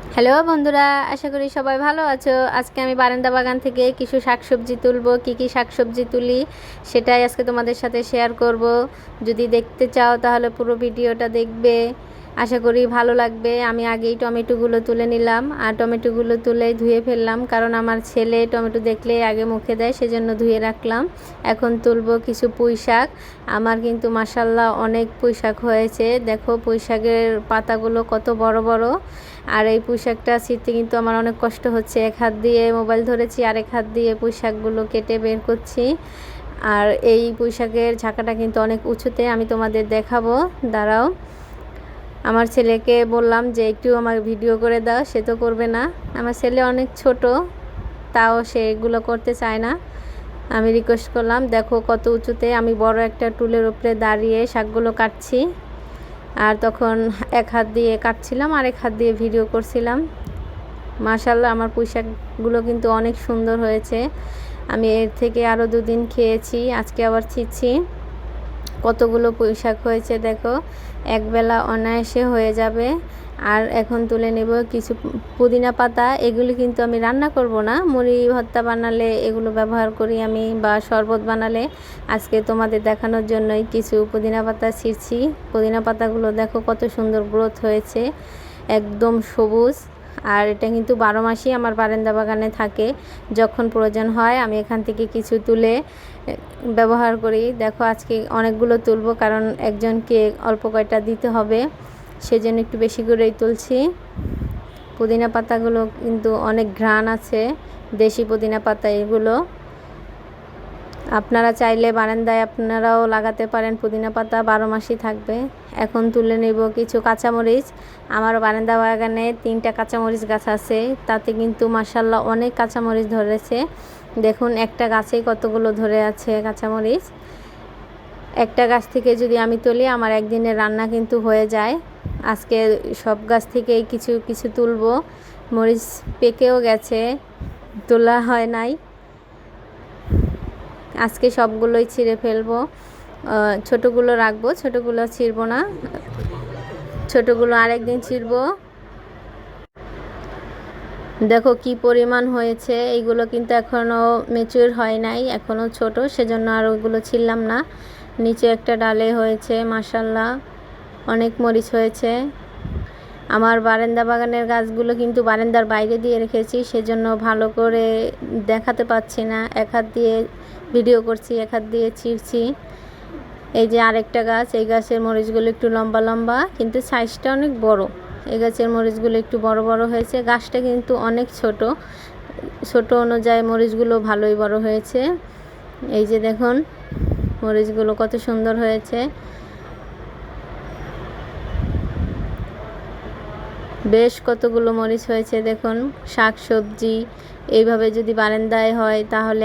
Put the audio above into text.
Hello বন্ধুরা, আশা করি সবাই ভালো আছো। আজকে আমি বারান্দা বাগান থেকে কিছু শাকসবজি তুলবো। কী কি শাকসবজি তুলি, সেটাই আজকে তোমাদের সাথে শেয়ার করব। যদি দেখতে চাও তাহলে পুরো ভিডিওটা দেখবে। আশা করি ভালো লাগবে। আমি আগেই টমেটোগুলো তুলে নিলাম আর টমেটোগুলো তুলে ধুয়ে ফেললাম কারণ আমার ছেলে টমেটো দেখলে আগে মুখে দেয় সেজন্য ধুয়ে রাখলাম। এখন তুলবো কিছু পুঁই শাক। আমার কিন্তু মাসাল্লাহ অনেক পুঁই শাক হয়েছে। দেখো পুঁই শাকের পাতাগুলো কত বড় বড়। আর এই পুঁই শাকটা ছিঁড়তে কিন্তু আমার অনেক কষ্ট হচ্ছে। এক হাত দিয়ে মোবাইল ধরেছি আর এক হাত দিয়ে পুঁই শাকগুলো কেটে বের করছি। আর এই পুঁই শাকের ঝাঁকাটা কিন্তু অনেক উঁচুতে। আমি তোমাদের দেখাবো। দাঁড়াও। আমার ছেলেকে বললাম যে, একটু আমার ভিডিও করে দাও, সে তো করবে না। আমার ছেলে অনেক ছোট, তাও সে এগুলো করতে চায় না। আমি রিকোয়েস্ট করলাম, দেখো কত উঁচুতে, আমি বড় একটা টুলের উপরে দাঁড়িয়ে শাকগুলো কাটছি। আর তখন এক হাত দিয়ে কাটছিলাম আর এক হাত দিয়ে ভিডিও করছিলাম। মাশাল্লাহ আমার পুঁইশাকগুলো কিন্তু অনেক সুন্দর হয়েছে। আমি এর থেকে আরও দুদিন খেয়েছি, আজকে আবার ছিচ্ছি কতগুলো পুঁইশাক হয়েছে দেখো। একবেলা অনায়াসে হয়ে যাবে। আর এখন তুলে নেব কিছু পুদিনা পাতা। এগুলি কিন্তু আমি রান্না করব না। মুড়ি, ভর্তা বানালে এগুলো ব্যবহার করি আমি বা শরবত বানালে। আজকে তোমাদের দেখানোর জন্যই কিছু পুদিনা পাতা ছিঁড়ছি। পুদিনা পাতাগুলো দেখো কত সুন্দর গ্রোথ হয়েছে। একদম সবুজ। আর এটা কিন্তু বারো মাসই আমার বারান্দা বাগানে থাকে। যখন প্রয়োজন হয় আমি এখান থেকে কিছু তুলে ব্যবহার করি। দেখো আজকে অনেকগুলো তুলবো কারণ একজনকে অল্প কয়টা দিতে হবে, সেজন্য একটু বেশি করেই তুলছি। পুদিনা পাতাগুলো কিন্তু অনেক ঘ্রাণ আছে, দেশি পুদিনা পাতা এগুলো। আপনারা চাইলে বারান্দায় আপনারাও লাগাতে পারেন, পুদিনা পাতা বারো মাসই থাকবে। এখন তুলে নেব কিছু কাঁচামরিচ। আমার বারান্দা বাগানে তিনটা কাঁচামরিচ গাছ আছে, তাতে কিন্তু মাসাল্লাহ অনেক কাঁচামরিচ ধরেছে। দেখুন, একটা গাছেই কতগুলো ধরে আছে কাঁচামরিচ। একটা গাছ থেকে যদি আমি তুলি, আমার একদিনের রান্না কিন্তু হয়ে যায়। আজকে সব গাছ থেকেই কিছু কিছু তুলবো। মরিচ পেকেও গেছে, তোলা হয় নাই। আজকে সবগুলোই ছিঁড়ে ফেলব। ছোটোগুলো রাখব, ছোটোগুলো ছিঁড়বো না। ছোটোগুলো আরেকদিন ছিঁড়বো। দেখো কি পরিমাণ হয়েছে, এইগুলো কিন্তু এখনও মেচুর হয় নাই এখনও ছোট, সেজন্য আর ওইগুলো ছিললাম না। নিচে একটা ডালে হয়েছে মাসাল্লাহ অনেক মরিচ হয়েছে। আমার বারান্দা বাগানের গাছগুলো কিন্তু বারান্দার বাইরে দিয়ে রেখেছি, সেজন্য ভালো করে দেখাতে পাচ্ছি না। এক হাত দিয়ে ভিডিও করছি, এক হাত দিয়ে ছিঁড়ছি এই যে আরেকটা গাছ, এই গাছের মরিচগুলো একটু লম্বা লম্বা, কিন্তু সাইজটা অনেক বড়। এই গাছের মরিচগুলো একটু বড় বড় হয়েছে। গাছটা কিন্তু অনেক ছোট। ছোট অনুযায়ী মরিচগুলো ভালোই বড় হয়েছে। এই যে দেখুন, মরিচগুলো কত সুন্দর হয়েছে। বেশ কতগুলো মরিচ হয়েছে দেখুন শাক সবজি এইভাবে যদি বারান্দায় হয় তাহলে